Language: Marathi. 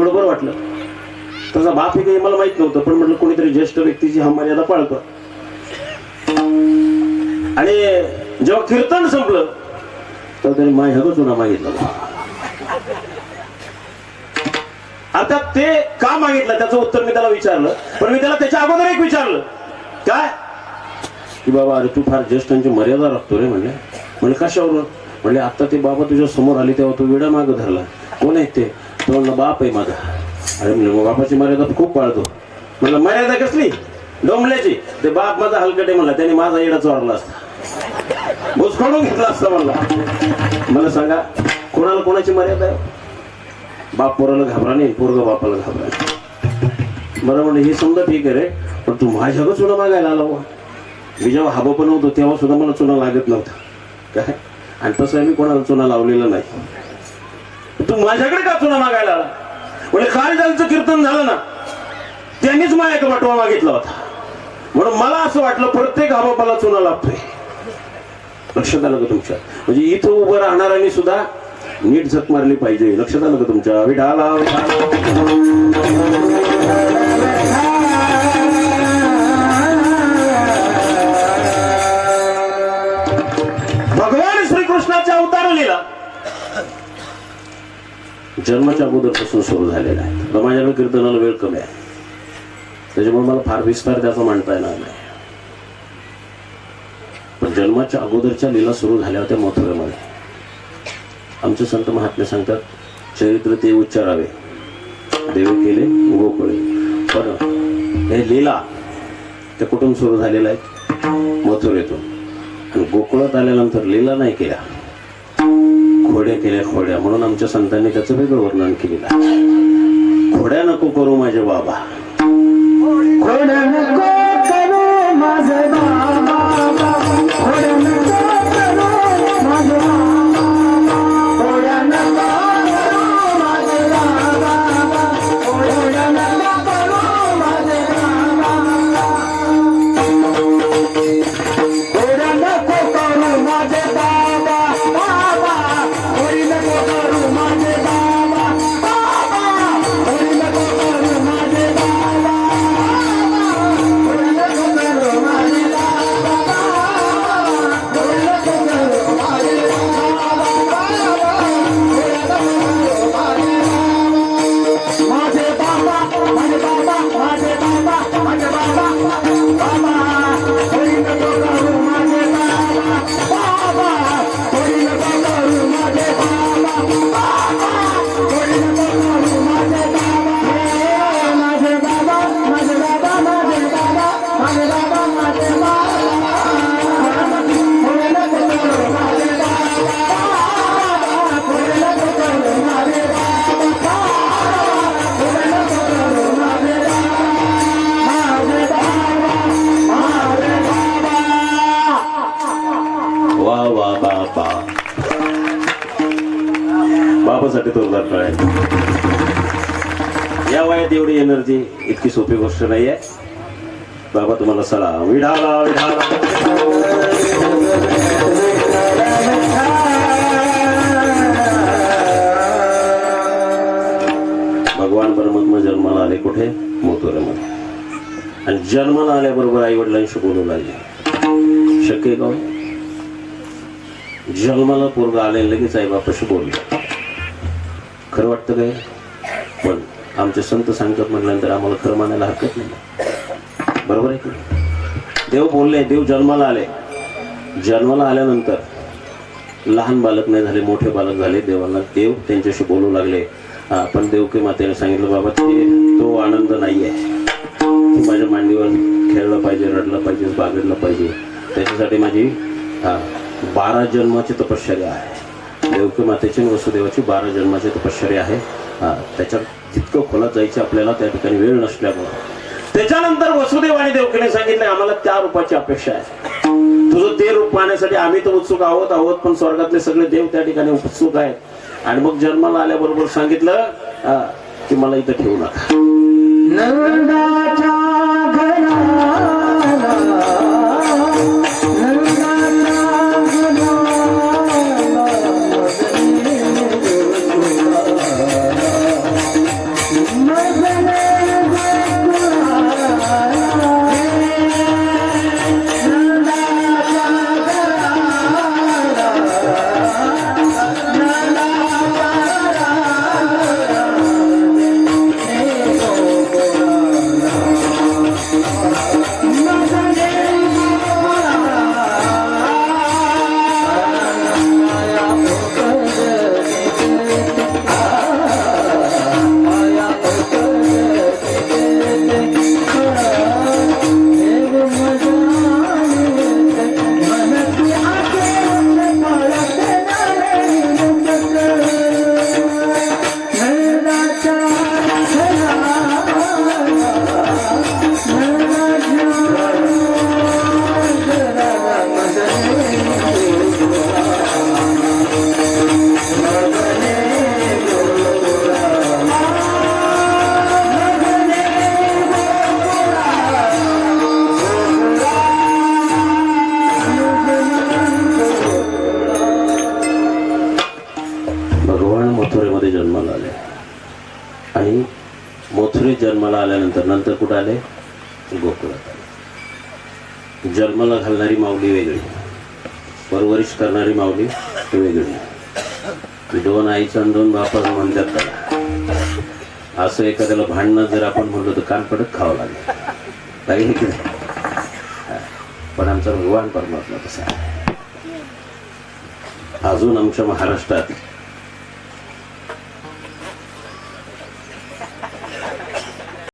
थोडं बरं वाटलं. त्याचा बाप हे काही मला माहीत नव्हतं पण म्हटलं कोणीतरी ज्येष्ठ व्यक्तीची हा मर्यादा पाळतो. आणि जेव्हा कीर्तन संपलं तर त्याने माझ्या चुना मागितलं आता ते का मागितलं? त्याचं उत्तर मी त्याला विचारलं पण मी त्याला त्याच्या अगोदर एक विचारलं. काय? की बाबा अरे तू फार ज्येष्ठांची मर्यादा राखतो रे म्हणले म्हणजे कशावर म्हणले आता ते बाबा तुझ्या समोर आले तेव्हा तू विडा माग धरला. कोण आहेत ते? तो म्हणला बाप आहे माझा. अरे म्हणलं मग बापाची मर्यादा खूप पाळतो. म्हणलं मर्यादा कसली? डोंबल्याची. ते बाप माझा हलकटे म्हणला त्याने माझा येडा चोरला असता. घुसखडून घेतला असता म्हणला. मला सांगा कोणाला कोणाची मर्यादा आहे? बाप पोराला घाबरा नाही पोरग बापाला घाबरा बरं म्हणलं हे समजा ठीक आहे रे पण तू माझ्याकडे चुना मागायला आला हो. मी जेव्हा हाबा पण होतो तेव्हा सुद्धा मला चुना लागत नव्हता. काय? आणि तसं मी कोणाला चुना लावलेला नाही. तू माझ्याकडे का चुना मागायला आला? म्हणजे काल ज्यांचं कीर्तन झालं ना त्यांनीच माझ्या वाटवा मागितला होता. म्हणून मला असं वाटलं प्रत्येक हाबापाला चुना लागतोय. लक्षात आलं का तुमच्या? म्हणजे इथं उभं राहणाऱ्यांनी सुद्धा नीट झक मारली पाहिजे. लक्षात आलं का तुमच्या? विठाला जन्माच्या अगोदरपासून सुरू झालेला आहे. तर माझ्याकडे कीर्तनाला वेळ कमी आहे. त्याच्यामुळे मला फार विस्तार त्याचा मांडता येणार नाही. पण जन्माच्या अगोदरच्या लीला सुरू झाल्या होत्या मथुरेमध्ये. आमचे संत महात्मे सांगतात चरित्र ते उच्चारावे. देव केले गोकुळे. पण हे लीला ते कुठून सुरू झालेलं आहे? मथुरेतून. आणि गोकुळात आल्यानंतर लीला नाही केल्या. खोड्या केल्या खोड्या. म्हणून आमच्या संतांनी त्याचं वेगळं वर्णन केलेलं आहे. खोड्या नको करू माझे बाबा. खोड्या नको करू माझे बाबा. वा बाबा बाबासाठी तोरदार आहे. या वयात एवढी एनर्जी इतकी सोपी गोष्ट नाहीये. बाबा तुम्हाला सला विढाला विढाला. भगवान परमात्मा जन्माला आले कुठे? मोतोऱ्यामध्ये. आणि जन्माला आल्याबरोबर आई वडिलांशी बोलू लागले. शक्य का हो? जन्माला पोरग आले लगेच आई बापाशी बोलले. खरं वाटतं काय? पण आमचे संत सांगतात म्हटल्यानंतर आम्हाला खरं मानायला हरकत नाही. बरोबर आहे की देव बोलले देव जन्माला आले. जन्माला आल्यानंतर लहान बालक नाही झाले मोठे बालक झाले देवाला देव त्यांच्याशी बोलू लागले. हा, पण देवकी मातेने सांगितलं बाबा ते तो आनंद नाही आहे माझ्या मांडीवर खेळलं पाहिजे रडलं पाहिजे बागडलं पाहिजे. त्याच्यासाठी माझी हा, बारा जन्माची तपश्चर्या आहे. देवकी मातेची आणि वसुदेवाची बारा जन्माची तपश्चर्या आहे. हा, त्याच्यात जितकं खोलात जायचं आपल्याला त्या ठिकाणी वेळ नसल्यामुळं. त्याच्यानंतर वसुदेव आणि देवकीने सांगितलं आम्हाला त्या रूपाची अपेक्षा आहे. तुझं ते रूप पाहण्यासाठी आम्ही तर उत्सुक आहोत आहोत पण स्वर्गातले सगळे देव त्या ठिकाणी उत्सुक आहेत. आणि मग जन्माला आल्याबरोबर सांगितलं हा, की मला इथं ठेवू नका. जन्माला आल्यानंतर नंतर कुठं आले? गोकुळात आले. जन्माला घालणारी माऊली वेगळी. परवरिश करणारी माऊली वेगळी. दोन आईचं आणि दोन बापाचं म्हणतात त्याला. असं एखाद्याला भांडणं जर आपण म्हणलो तर कान पडत खावं लागेल. काही की नाही. पण आमचा भगवान परमात्मा तसा अजून आमच्या महाराष्ट्रात